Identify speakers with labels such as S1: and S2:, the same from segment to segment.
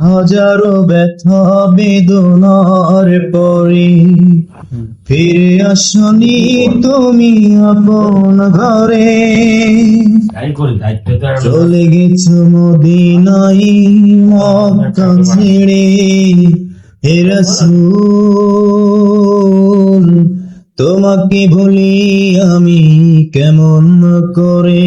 S1: হাজারো ব্যথা বেদনার পরে ফিরে আসনি তুমি আপন ঘরে। চলে গেছো মদিনাই মক্কা ছেড়ে। হে রাসূল তোমাকে ভুলি আমি কেমন করে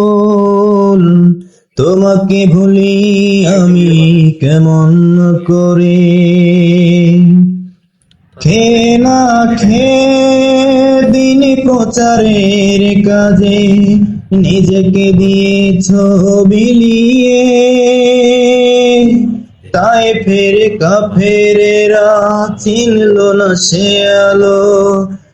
S1: তোমাকে ভুলি আমি কেমন করে? খে না খে দিন প্রচারের কাজে নিজেকে দিয়েছ বিলিয়ে। তাই ফের কাফেরেরা চিনল না সে আলো।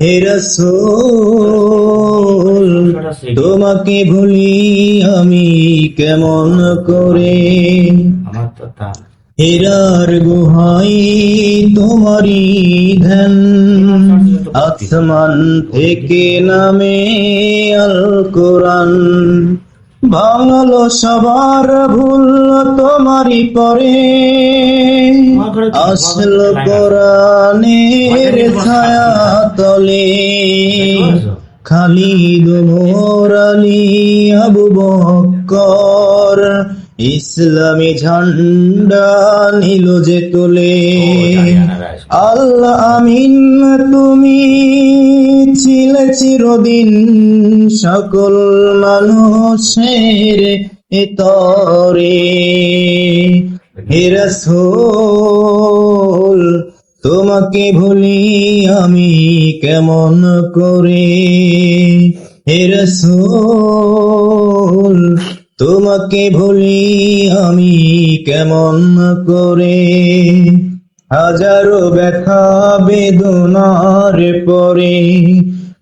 S1: হে রাসূল তোমাকে ভুলি আমি কেমন করে? হেরার গুহাই তোমারি ধ্যান। আসমান থেকে নামে আল কোরআন বাংলো সবার ভুল তোমারই পরে। আসল কোরআনের ছায়া তলে খালিদ মোরালি আবু বকর ইসলামী ঝান্ডা নিল যে তোলে। আল্লাহ আমিন তুমি চিরদিন সকল মানুষের তরে হে রাসূল, তোমাকে ভুলি আমি কেমন করে? হে তোমাকে ভুলি আমি কেমন করে? হাজারো ব্যথা বেদনার পরে